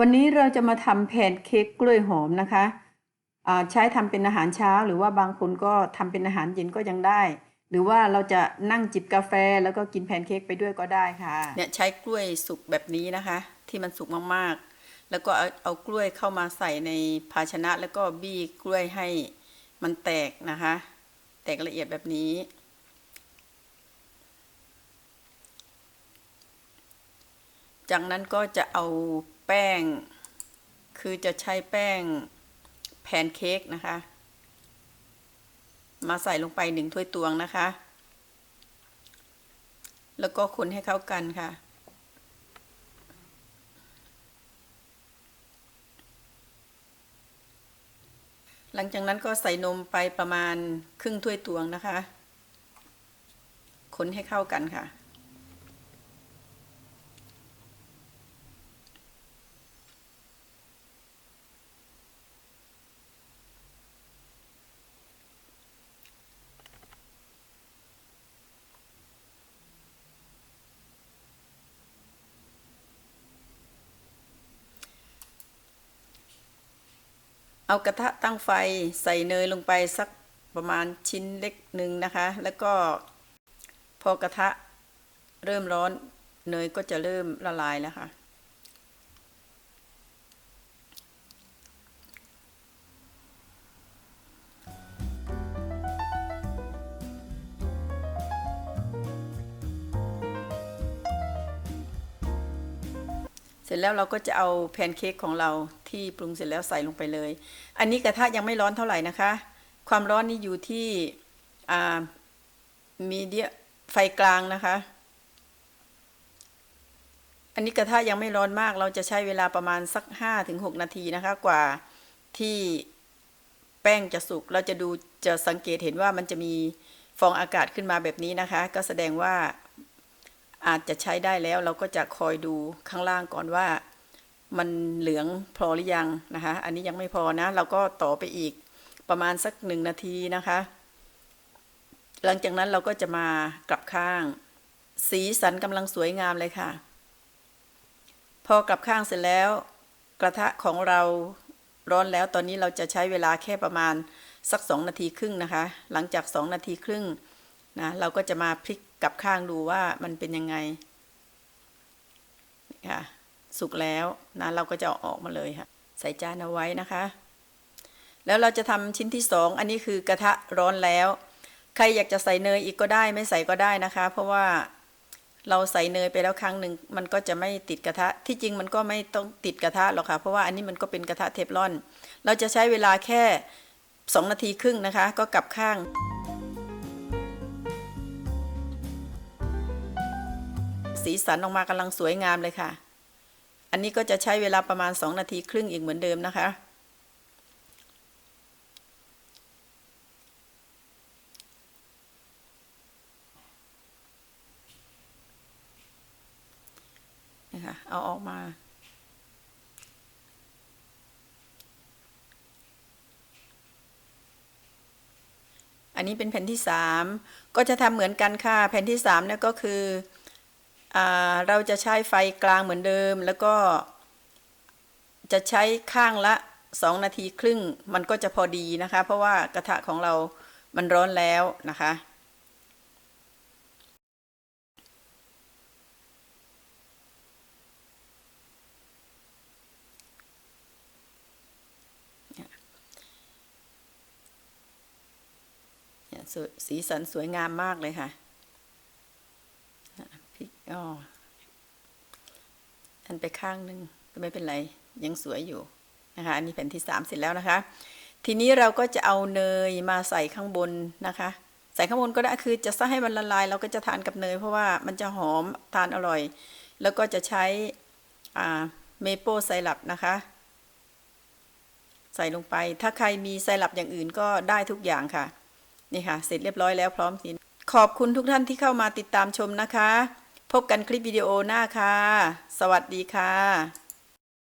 วันนี้เราจะมาทำแพนเค้กกล้วยหอมนะคะใช้ทำเป็นอาหารเช้า หรือว่าบางคนก็ทำเป็นอาหารเย็นก็ยังได้ หรือว่าเราจะนั่งจิบกาแฟแล้วก็กินแพนเค้กไปด้วยก็ได้ค่ะเนี่ยใช้กล้วยสุกแบบนี้นะคะ ที่มันสุกมากๆ แล้วก็เอาเอากล้วยเข้ามาใส่ในภาชนะแล้วก็บี้กล้วยให้มันแตกนะคะ แตกละเอียดแบบนี้จากนั้นก็จะเอา แป้ง คือจะใช้แป้งแพนเค้กนะคะ มาใส่ลงไปหนึ่งถ้วยตวงนะคะ แล้วก็คนให้เข้ากันค่ะหลังจากนั้นก็ใส่นมไปประมาณครึ่งถ้วยตวงนะคะ คนให้เข้ากันค่ะ เอากระทะตั้งไฟใส่เนยลงไปสักประมาณชิ้นเล็กหนึ่งนะคะ แล้วก็พอกระทะเริ่มร้อนเนยก็จะเริ่มละลายแล้วค่ะ เสร็จแล้วเราก็จะเอาแพนเค้กของเรา ที่ปรุงเสร็จแล้วใส่ลงไปเลย อันนี้กระทะยังไม่ร้อนเท่าไหร่นะคะ ความร้อนนี่อยู่ที่มีเดียไฟกลางนะคะ อันนี้กระทะยังไม่ร้อนมาก เราจะใช้เวลาประมาณสักห้าถึงหกนาทีนะคะ กว่าที่แป้งจะสุก เราจะดูจะสังเกตเห็นว่ามันจะมีฟองอากาศขึ้นมาแบบนี้นะคะ ก็แสดงว่าอาจจะใช้ได้แล้วเราก็จะคอยดูข้างล่างก่อนว่า มันเหลืองพอหรือยังนะคะ อันนี้ยังไม่พอนะ เราก็ต่อไปอีกประมาณสักหนึ่งนาทีนะคะ หลังจากนั้นเราก็จะมากลับข้าง สีสันกำลังสวยงามเลยค่ะ พอกลับข้างเสร็จแล้ว กระทะของเราร้อนแล้วตอนนี้เราจะใช้เวลาแค่ประมาณสักสองนาทีครึ่งนะคะ หลังจากสองนาทีครึ่งนะเราก็จะมาพลิกกลับข้างดูว่ามันเป็นยังไงนี่ค่ะ สุกแล้วนะเราก็จะอออกมาเลยค่ะ ใส่จานเอาไว้นะคะ แล้วเราจะทำชิ้นที่สองอันนี้คือกระทะร้อนแล้ว ใครอยากจะใส่เนยอีกก็ได้ไม่ใส่ก็ได้นะคะ เพราะว่าเราใส่เนยไปแล้วครั้งหนึ่งมันก็จะไม่ติดกระทะที่จริงมันก็ไม่ต้องติดกระทะหรอกค่ะ เพราะว่าอันนี้มันก็เป็นกระทะเทฟลอน เราจะใช้เวลาแค่สองนาทีครึ่งนะคะ ก็กลับข้าง สีสันออกมากำลังสวยงามเลยค่ะ อันนี้ก็จะใช้เวลาประมาณ 2 นาทีครึ่งอีกเหมือนเดิมนะคะนี่ค่ะเอาออกมา อันนี้เป็นแผ่นที่สามก็จะทำเหมือนกันค่ะ แผ่นที่สามเนี่ยก็คือ เราจะใช้ไฟกลางเหมือนเดิม แล้วก็จะใช้ข้างละสองนาทีครึ่ง มันก็จะพอดีนะคะ เพราะว่ากระทะของเรามันร้อนแล้วนะคะเนี่ยสีสันสวยงามมากเลยค่ะ อ๋ออันไปข้างหนึ่งก็ไม่เป็นไร ยังสวยอยู่นะคะ อันนี้แผ่นที่สามเสร็จแล้วนะคะ ทีนี้เราก็จะเอาเนยมาใส่ข้างบนนะคะ ใส่ข้างบนก็ได้คือจะซะให้มันละลาย เราก็จะทานกับเนย เพราะว่ามันจะหอมทานอร่อย แล้วก็จะใช้อ่าเมเปิลไซรัปนะคะ ใส่ลงไป ถ้าใครมีไซรัปอย่างอื่นก็ได้ทุกอย่างค่ะ นี่ค่ะ เสร็จเรียบร้อยแล้วพร้อมกินขอบคุณทุกท่านที่เข้ามาติดตามชมนะคะ พบกันคลิปวิดีโอหน้าค่ะ สวัสดีค่ะ